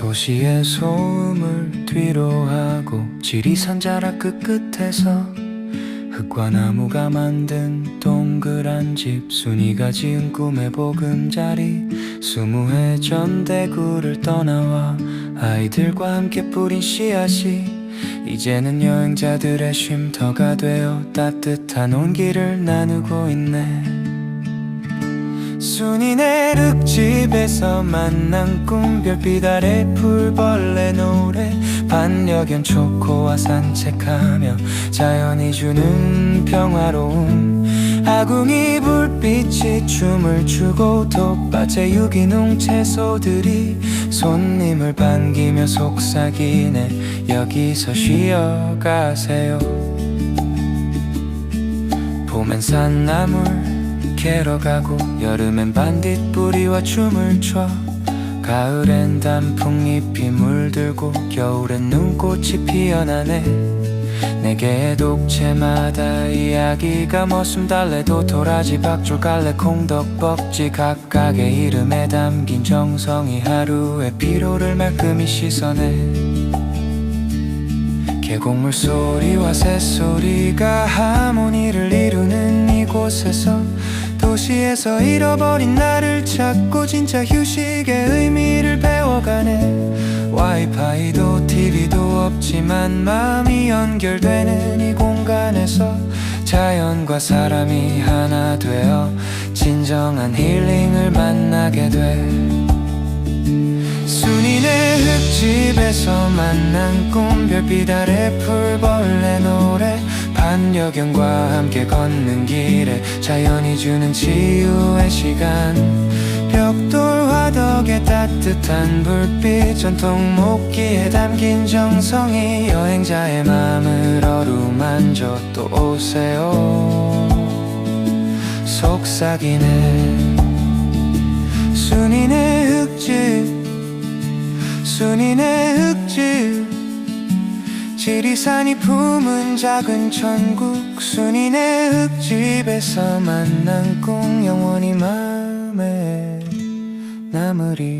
도시의 소음을 뒤로 하고 지리산 자락 끝끝에서 흙과 나무가 만든 동그란 집 순이가 지은 꿈의 보금자리 스무 해 전 대구를 떠나와 아이들과 함께 뿌린 씨앗이 이제는 여행자들의 쉼터가 되어 따뜻한 온기를 나누고 있네 순이네 흙집에서 만난 꿈 별빛 아래 풀벌레 노래. 반려견 초코와 산책하며 자연이 주는 평화로움. 아궁이 불빛이 춤을 추고 텃밭에 유기농 채소들이 손님을 반기며 속삭이네. 여기서 쉬어가세요. 봄엔 산나물 캐러 가고 여름엔 반딧불이와 춤을 춰. 가을엔 단풍잎이 물들고 겨울엔 눈꽃이 피어나네. 네 개의 독채마다 이야기가 머슴 달래도 도라지 박줄 갈래 콩덕 뻑지 각각의 이름에 담긴 정성이 하루의 피로를 말끔히 씻어내. 계곡물 소리와 새소리가 하모니를 이루는 이곳에서 도시에서 잃어버린 나를 찾고 진짜 휴식의 의미를 배워가네. 와이파이도 TV도 없지만 마음이 연결되는 이 공간에서 자연과 사람이 하나 되어 진정한 힐링을 만나게 돼. 순이네 흙집에서 만난 꿈 별빛 아래 풀벌레 노래 반려견과 함께 걷는 길에 자연이 주는 치유의 시간. 벽돌 화덕에 따뜻한 불빛 전통 목기에 담긴 정성이 여행자의 마음을 어루만져 또 오세요. 속삭이네 순이네 흙집 순이네 흙집 지리산이 품은 작은 천국 순이네 흙집에서 만난 꿈 영원히 마음에 남으리